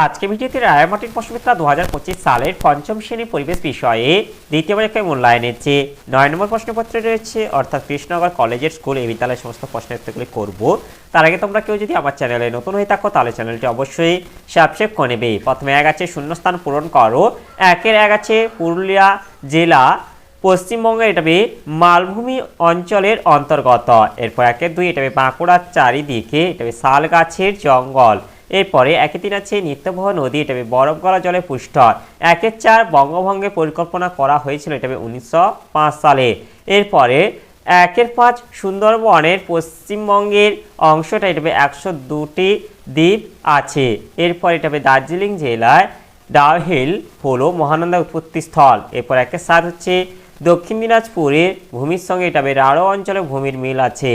আজকে ভিডিওতে রায়মাটির প্রশ্নবিদ্যা দু হাজার পঁচিশ সালের পঞ্চম শ্রেণি পরিবেশ বিষয়ে দ্বিতীয় পরীক্ষায় মূল্যায়নের যে নয় নম্বর প্রশ্নপত্রে রয়েছে, অর্থাৎ কৃষ্ণনগর কলেজের স্কুল এই বিদ্যালয়ের সমস্ত প্রশ্নের উত্তরগুলি করব। তার আগে তোমরা কেউ যদি আমার চ্যানেলে নতুন হয়ে থাকো, তাহলে চ্যানেলটি অবশ্যই সাবস্ক্রাইব করে নেবে। প্রথমে এক আছে শূন্যস্থান পূরণ করো। একের এক আছে পুরুলিয়া জেলা, পশ্চিমবঙ্গের এটা হবে মালভূমি অঞ্চলের অন্তর্গত। এরপর একের দুই, এটা বাঁকুড়ার চারিদিকে, এটা শাল গাছের জঙ্গল। এরপরে একে তিন আছে নিত্যবহ নদী, এটা বরফ গলা জলে পুষ্ট। একের চার বঙ্গভঙ্গে পরিকল্পনা করা হয়েছিল, এটা উনিশশো সালে। এরপরে একের পাঁচ সুন্দরবনের পশ্চিমবঙ্গের অংশটা, এটা একশো দুটি দ্বীপ আছে। এরপর এটা দার্জিলিং জেলায় ডাউহিল হলো মহানন্দা উৎপত্তি স্থল। এরপর একের সাত হচ্ছে দক্ষিণ দিনাজপুরের ভূমির সঙ্গে, এটা হবে রাঢ় অঞ্চলে ভূমির মিল আছে।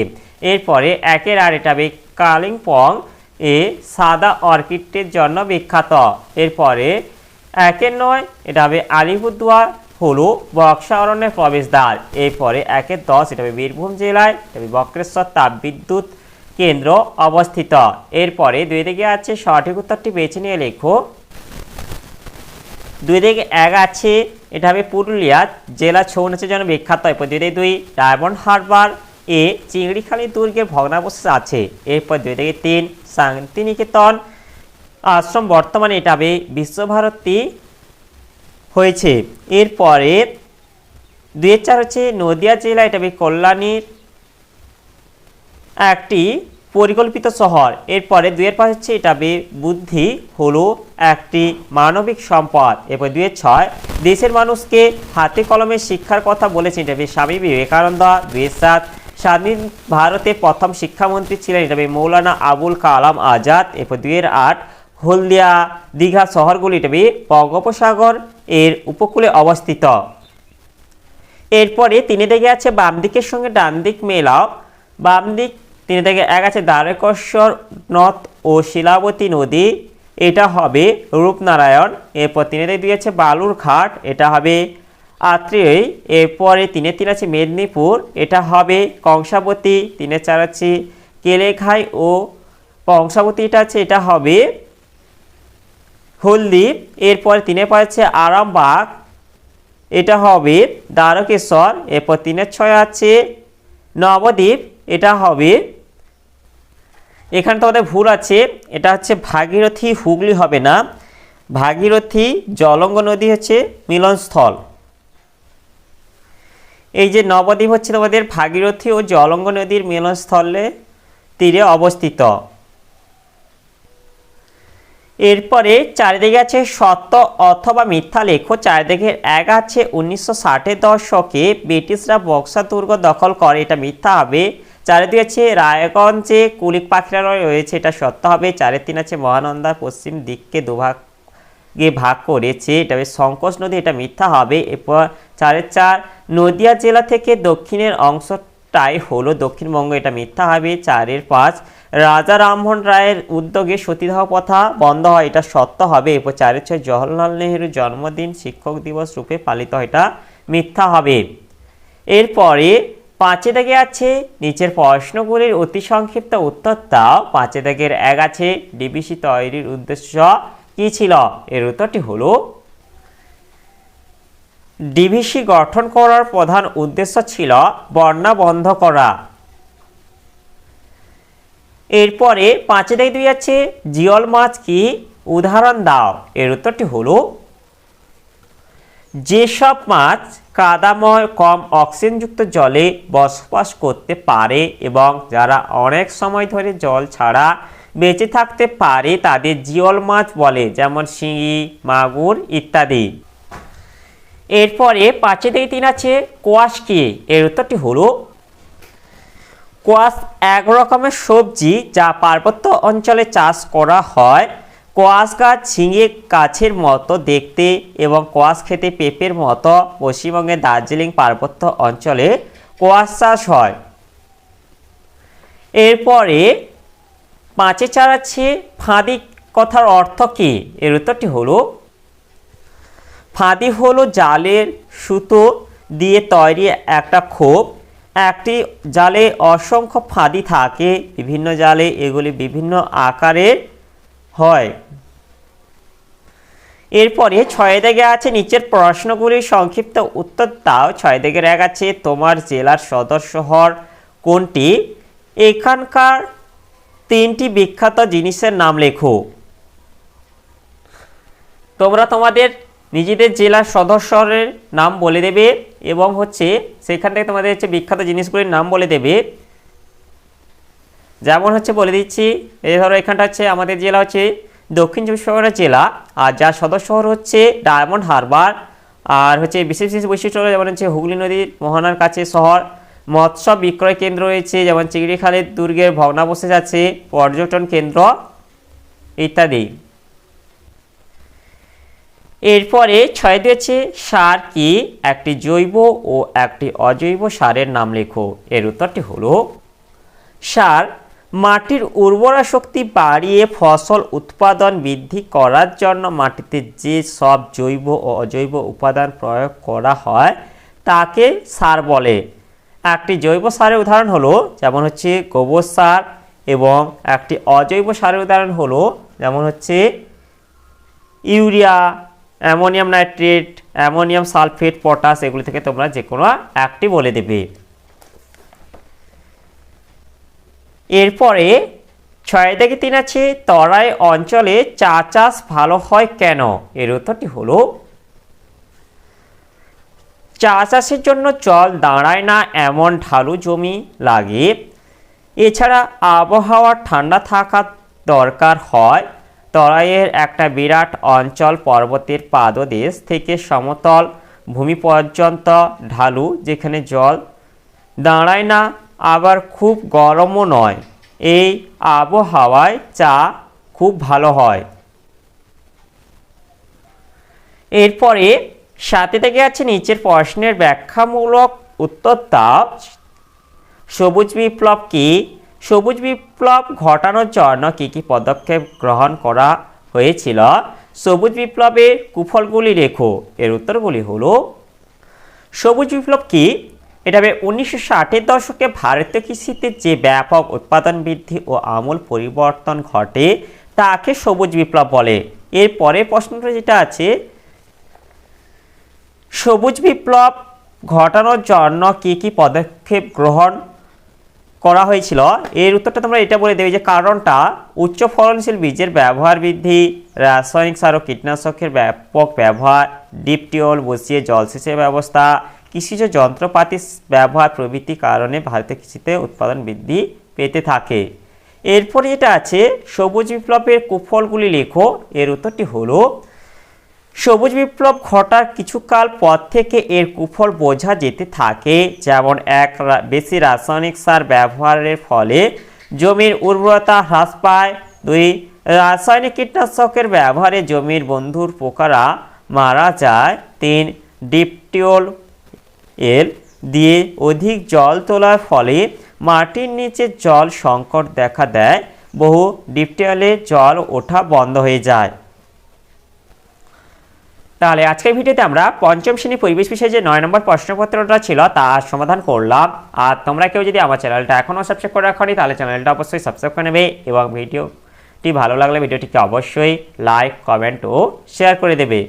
এরপরে একের আর এটা কালিম্পং এ সাদা অর্কিডের জন্য বিখ্যাত। এরপরে একের নয়, এটা হবে আলিপুরদুয়ার, হলো বক্সা অরণ্যের প্রবেশদ্বার। এরপরে একের দশ, এটা হবে বীরভূম জেলায়, এটা হবে বক্রেশ্বর তাপবিদ্যুৎ কেন্দ্র অবস্থিত। এরপরে দুই দিকে আছে, সঠিক উত্তরটি বেছে নিয়ে লেখো। দুই দিকে এক আছে, এটা হবে পুরুলিয়া, জেলা ছৌ নাচের জন্য বিখ্যাত। এরপর দুই দিকে দুই, ডায়মন্ড হারবার, এ চিংড়িখালি দুর্গের ভগ্নাবশেষ আছে। এরপর দুই দিকে তিন শান্তিনিকেতন আশ্রম বর্তমানে এটা বিশ্বভারতী হয়েছে। এরপরে দুই চার হচ্ছে নদিয়া জেলা, এটা কল্যাণীর একটি পরিকল্পিত শহর। এরপরে দুইয়ের পাঁচ হচ্ছে এটা বুদ্ধি হলো একটি মানবিক সম্পদ। এরপর দুইয়ের ছয় দেশের মানুষকে হাতে কলমে শিক্ষার কথা বলেছেন এটা স্বামী বিবেকানন্দ। দুইয়ের সাত স্বাধীন ভারতে প্রথম শিক্ষামন্ত্রী ছিলেন এটা মৌলানা আবুল কালাম আজাদ। এরপর দুইয়ের আট, হলদিয়া দীঘা শহরগুলি এটা বঙ্গোপসাগর এর উপকূলে অবস্থিত। এরপরে তিনি দিকে আছে বাম দিকের সঙ্গে ডান দিক মেলাও বাম দিক তিনি থেকে এক আছে দ্বারকেশ্বর নথ ও শিলাবতী নদী। এটা হবে রূপনারায়ণ। এরপর তিনি দিকে দুই আছে বালুর ঘাট এটা হবে আত্রেয়, এরপরে তিনে তিন আছে মেদিনীপুর, এটা হবে কংসাবতী, তিনে চার আছে কেলেঘাই ও কংসাবতী এটা আছে, এটা হবে হলদি এরপরে তিনে পাঁচ আছে আরামবাগ, এটা হবে দ্বারকেশ্বর, এরপর তিনের ছয় আছে নবদ্বীপ, এটা হবে এখানে তোমাদের ভুল আছে, এটা হচ্ছে ভাগীরথী হুগলি হবে না, ভাগীরথী জলঙ্গ নদী হচ্ছে মিলনস্থল। এই যে নবদ্বীপ হচ্ছে তোমাদের ভাগীরথী ও জলঙ্গ নদীর মিলনস্থলে তীরে অবস্থিত। এরপরে চারিদিকে আছে সত্য অথবা মিথ্যা লেখো। চারিদিকে এক আছে উনিশশো ষাটের দশকে ব্রিটিশরা বক্সা দুর্গ দখল করে, এটা মিথ্যা হবে। চারিদিকে আছে রায়গঞ্জে কুলিক পাখিরা রয়েছে, এটা সত্য হবে। চারের তিন আছে মহানন্দার পশ্চিম দিককে দুভাগে ভাগ করেছে। এটা হবে সংকোচ নদী, এটা মিথ্যা হবে। এরপর চারের চার, নদিয়া জেলা থেকে দক্ষিণের অংশটাই হলো দক্ষিণবঙ্গ, এটা মিথ্যা হবে। চারের পাঁচ, রাজা রামমোহন রায়ের উদ্যোগে সতীদাহ প্রথা বন্ধ হয়, এটা সত্য হবে। এরপর চারের ছয়, জওহরলাল নেহরুর জন্মদিন, শিক্ষক দিবস রূপে পালিত হয়, এটা মিথ্যা হবে। এরপরে পাঁচে দাগে আছে, নিচের প্রশ্নগুলির অতি সংক্ষিপ্ত উত্তর দাও পাঁচে দাগের এক আছে। ডিবিসি তৈরির উদ্দেশ্য কি ছিল? এর উত্তরটি হলো, ডিভিসি গঠন করার প্রধান উদ্দেশ্য ছিল বন্যা বন্ধ করা। এরপরে পাঁচে দাগে দুই আছে, জিওল মাছ কি? উদাহরণ দাও। এর উত্তরটি হলো, যেসব মাছ কাদাময় কম অক্সিজেনযুক্ত জলে বসবাস করতে পারে এবং যারা অনেক সময় ধরে জল ছাড়া বেঁচে থাকতে পারে তাদের জিওল মাছ বলে, যেমন শিঙি, মাগুর ইত্যাদি। এরপরে পাঁচে থেকে তিন আছে, কোয়াশ কি? এর উত্তরটি হলো, কোয়াশ এক রকমের সবজি যা পার্বত্য অঞ্চলে চাষ করা হয়। কোয়াশ গাছ ঝিঙে গাছের মতো দেখতে এবং কোয়াশ খেতে পেঁপের মতো পশ্চিমবঙ্গের দার্জিলিং পার্বত্য অঞ্চলে কোয়াশ চাষ হয়। এরপরে পাঁচে চার আছে, ফাঁদি কথার অর্থ কী? এর উত্তরটি হলো, ফাঁদি হলো জালের সুতো দিয়ে তৈরি একটা খোপ। একটি জালে অসংখ্য ফাঁদি থাকে, বিভিন্ন জালে এগুলি বিভিন্ন আকারের হয়। এরপরে ছয় দিকে আছে, নিচের প্রশ্নগুলির সংক্ষিপ্ত উত্তর দাও। ছয় দিকের এক আছে, তোমার জেলার সদর শহর কোনটি? এখানকার তিনটি বিখ্যাত জিনিসের নাম লেখো। তোমরা তোমাদের নিজেদের জেলার সদর শহরের নাম বলে দেবে এবং হচ্ছে সেখান থেকে তোমাদের হচ্ছে বিখ্যাত জিনিসগুলির নাম বলে দেবে। যেমন হচ্ছে বলে দিচ্ছি, এই ধরো এখানটা হচ্ছে আমাদের জেলা হচ্ছে দক্ষিণ চব্বিশ পরগনা জেলা, আর যার সদর শহর হচ্ছে ডায়মন্ড হারবার, আর হচ্ছে বিশেষ বিশেষ বৈশিষ্ট্য যেমন হচ্ছে হুগলি নদীর মোহনার কাছে শহর মৎস্য বিক্রয় কেন্দ্র রয়েছে, যেমন চিংড়িখালের দুর্গের ভগ্নাবশেষ আছে পর্যটন কেন্দ্র ইত্যাদি। এরপরে ছয় দিয়েছে, সার কি? একটি জৈব ও একটি অজৈব সারের নাম লেখো। এর উত্তরটি হলো, সার মাটির উর্বরা শক্তি বাড়িয়ে ফসল উৎপাদন বৃদ্ধি করার জন্য মাটিতে যে সব জৈব ও অজৈব উপাদান প্রয়োগ করা হয়, তাকে সার বলে। একটি জৈব সারের উদাহরণ হলো, যেমন হচ্ছে গোবর সার এবং একটি অজৈব সারের উদাহরণ হলো, যেমন হচ্ছে urea, ammonium nitrate, ammonium sulphate, potash, এগুলি থেকে তোমরা যে কোনো একটি বলে দেবে। এরপরে ছয় থেকে তিন আছে, তরাই অঞ্চলে চা চাষ ভালো হয় কেন? এর উত্তরটি হলো চা চাষের জন্য জল দাঁড়ায় না এমন ঢালু জমি লাগে। এছাড়া আবহাওয়া ঠান্ডা থাকা দরকার হয়। তরাইয়ের একটা বিরাট অঞ্চল পর্বতের পাদদেশ থেকে সমতল ভূমি পর্যন্ত ঢালু, যেখানে জল দাঁড়ায় না, আবার খুব গরমও নয়। এই আবহাওয়ায় চা খুব ভালো হয়। এরপরে সাথে থেকে আছে নিচের প্রশ্নের ব্যাখ্যামূলক উত্তর দাও সবুজ বিপ্লব কি? সবুজ বিপ্লব ঘটানোর জন্য কী কী পদক্ষেপ গ্রহণ করা হয়েছিল? সবুজ বিপ্লবের কুফলগুলি লেখো। এর উত্তরগুলি হলো, সবুজ বিপ্লব কি? এটা হবে উনিশশো ষাটের দশকে ভারতীয় কৃষিতে যে ব্যাপক উৎপাদন বৃদ্ধি ও আমূল পরিবর্তন ঘটে, তাকে সবুজ বিপ্লব বলে। এর পরের প্রশ্নটা যেটা আছে সবুজ বিপ্লব ঘটানোর জন্য কী কী পদক্ষেপ গ্রহণ করা হয়েছিল? এর উত্তরটা তোমরা এটা বলে দেবে যে কারণটা উচ্চ ফলনশীল বীজের ব্যবহার বৃদ্ধি, রাসায়নিক সার ও কীটনাশকের ব্যাপক ব্যবহার, ডিপ টিউবওয়েল বসিয়ে জলসেচের ব্যবস্থা, কৃষিজ যন্ত্রপাতি ব্যবহার প্রভৃতি কারণে ভারতের কৃষিতে উৎপাদন বৃদ্ধি পেতে থাকে। এরপরে যেটা আছে, সবুজ বিপ্লবের কুফলগুলি লেখো। এর উত্তরটি হলো সবুজ বিপ্লব ঘটার কিছুকাল পর থেকে এর কুফল বোঝা যেতে থাকে। যেমন এক বেশি রাসায়নিক সার ব্যবহারের ফলে জমির উর্বরতা হ্রাস পায়। দুই, রাসায়নিক কীটনাশকের ব্যবহারে জমির বন্ধুর পোকারা মারা যায়। তিন ডিপটিওল এর দিয়ে অধিক জল তোলার ফলে মাটির নিচে জল সংকট দেখা দেয়। বহু ডিপটিওলে জল ওঠা বন্ধ হয়ে যায়। তাহলে আজকের ভিডিওতে আমরা পঞ্চম শ্রেণি পরিবেশ বিষয়ে যে নয় নম্বর প্রশ্নপত্রটা ছিল তার সমাধান করলাম। আর তোমরা কেউ যদি আমার চ্যানেলটা এখনও সাবস্ক্রাইব করে রাখনি, তাহলে চ্যানেলটা অবশ্যই সাবস্ক্রাইব করে নেবে এবং ভিডিওটি ভালো লাগলে ভিডিওটিকে অবশ্যই লাইক কমেন্ট ও শেয়ার করে দেবে।